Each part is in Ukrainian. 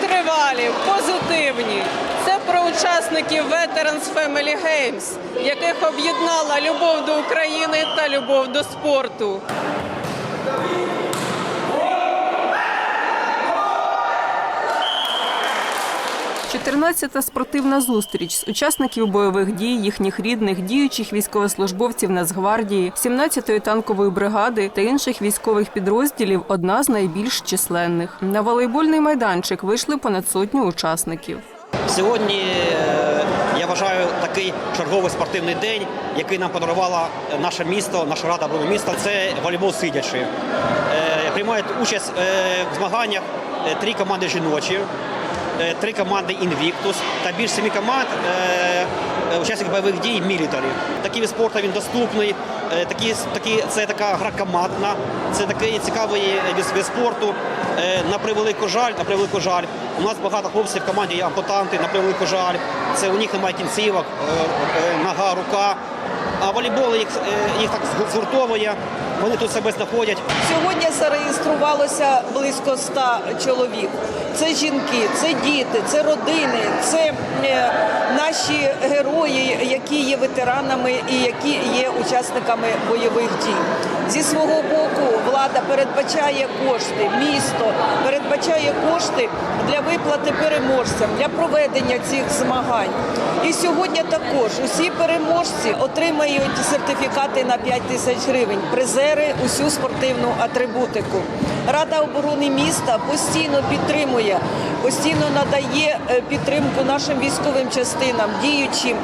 витривалі, позитивні. Це про учасників Veterans Family Games, яких об'єднала любов до України та любов до спорту. Чотирнадцята спортивна зустріч з учасників бойових дій, їхніх рідних, діючих військовослужбовців Нацгвардії, 17-ї танкової бригади та інших військових підрозділів одна з найбільш численних. На волейбольний майданчик вийшли понад сотню учасників. Сьогодні е, я вважаю такий черговий спортивний день, який нам подарувало наше місто, наша рада оборони міста. Це волейбол сидячи. Е, Приймають участь е, в змаганнях е, три команди жіночі, е, три команди Інвіктус та більш семи команд е, е, учасників бойових дій мілітарі. Такий вид спорту він доступний. е, Такі, такі, це така гра командна, це такий цікавий вид спорту. Е, На превелику жаль, на превелику жаль. У нас багато хлопців в команді є ампутанти, на превелику жаль. Це у них немає кінцівок, е, е, нога, рука. А волейбол їх, е, їх так згуртовує, вони тут себе знаходять. Сьогодні зареєструвалося близько 100 чоловік. Це жінки, це діти, це родини, це е, наші герої, які є ветеранами і які є учасниками бойових дій. Зі свого боку влада передбачає кошти, місто передбачає кошти для виплати переможцям, для проведення цих змагань. І сьогодні також усі переможці отримають сертифікати на 5 тисяч гривень, призери усю спортивну атрибутику. Рада оборони міста постійно підтримує, постійно надає е, підтримку нашим військовим частинам, діючим,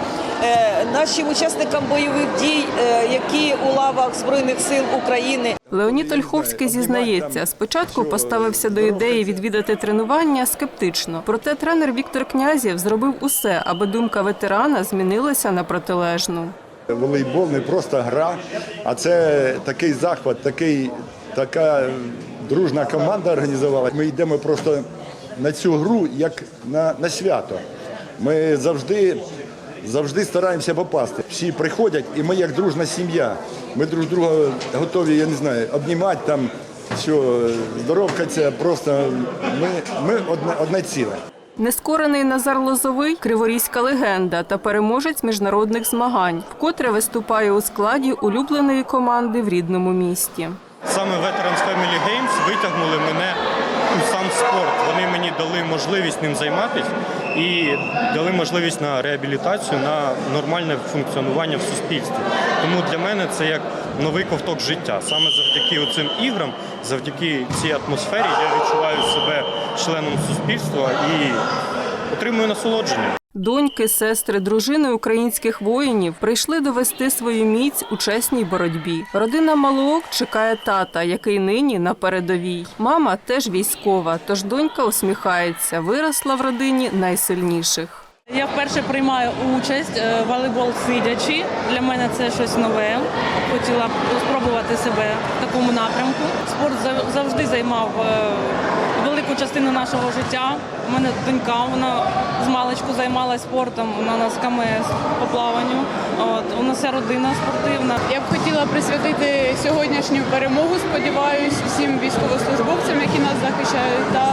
е, нашим учасникам бойових дій, е, які у лавах Збройних сил України. Леонід Ольховський зізнається, спочатку поставився до ідеї відвідати тренування скептично. Проте тренер Віктор Князєв зробив усе, аби думка ветерана змінилася на протилежну. Волейбол не просто гра, а це такий захват, такий, така дружна команда організувала. Ми йдемо просто на цю гру як на, на свято. Ми завжди, завжди стараємося попасти. Всі приходять, і ми як дружна сім'я. Ми друг друга готові, я не знаю, обнімати там, все, здоровка це просто ми, ми одне, одне ціле. Нескорений Назар Лозовий криворізька легенда та переможець міжнародних змагань, вкотре виступає у складі улюбленої команди в рідному місті. Саме Veterans Family Games витягнули мене у сам спорт. Вони мені дали можливість ним займатися і дали можливість на реабілітацію, на нормальне функціонування в суспільстві. Тому для мене це як новий ковток життя. Саме завдяки цим іграм, завдяки цій атмосфері я відчуваю себе членом суспільства і отримую насолодження. Доньки, сестри, дружини українських воїнів прийшли довести свою міць у чесній боротьбі. Родина Малоок чекає тата, який нині на передовій. Мама теж військова, тож донька усміхається. Виросла в родині найсильніших. Я вперше приймаю участь е, волейбол сидячи. Для мене це щось нове. Хотіла б спробувати себе в такому напрямку. Спорт завжди займав е, велику частину нашого життя. У мене донька, вона з маличку займалася спортом. Вона нас КМС по плаванню. От у нас вся родина спортивна. Я б хотіла присвятити сьогоднішню перемогу, сподіваюсь, всім військовослужбовцям, які нас захищають, та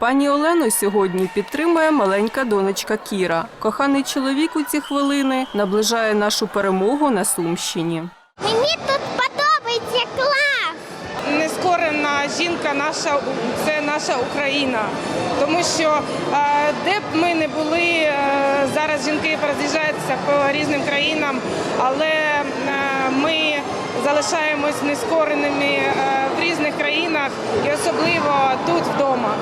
Пані Олену сьогодні підтримує маленька донечка Кіра. Коханий чоловік у ці хвилини наближає нашу перемогу на Сумщині. Мені тут подобається клас. нескорена жінка наша це наша Україна. Тому що е, де б ми не були, е, зараз жінки роз'їжджаються по різним країнам, але е, ми залишаємось нескореними в різних країнах і особливо тут вдома.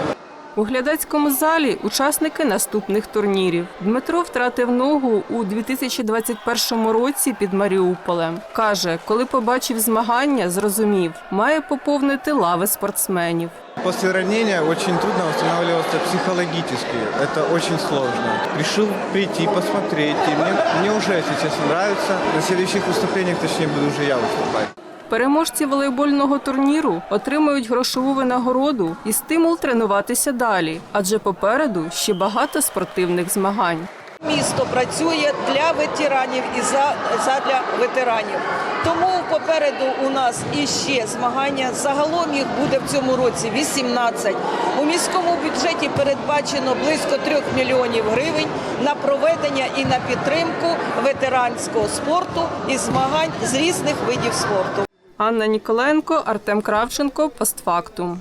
У глядацькому залі учасники наступних турнірів. Дмитро втратив ногу у 2021 році під Маріуполем. Каже, коли побачив змагання, зрозумів, має поповнити лави спортсменів. После ранения очень трудно восстанавливаться психологически. Это очень сложно. Решил прийти, посмотреть. И мне, мне уже сейчас нравится. На следующих выступлениях, точнее, буду уже я выступать. Переможці волейбольного турніру отримують грошову винагороду і стимул тренуватися далі, адже попереду ще багато спортивних змагань. Місто працює для ветеранів і за, задля ветеранів. Тому попереду у нас іще змагання. Загалом їх буде в цьому році 18. У міському бюджеті передбачено близько 3 мільйонів гривень на проведення і на підтримку ветеранського спорту і змагань з різних видів спорту. Анна Ніколенко, Артем Кравченко, постфактум.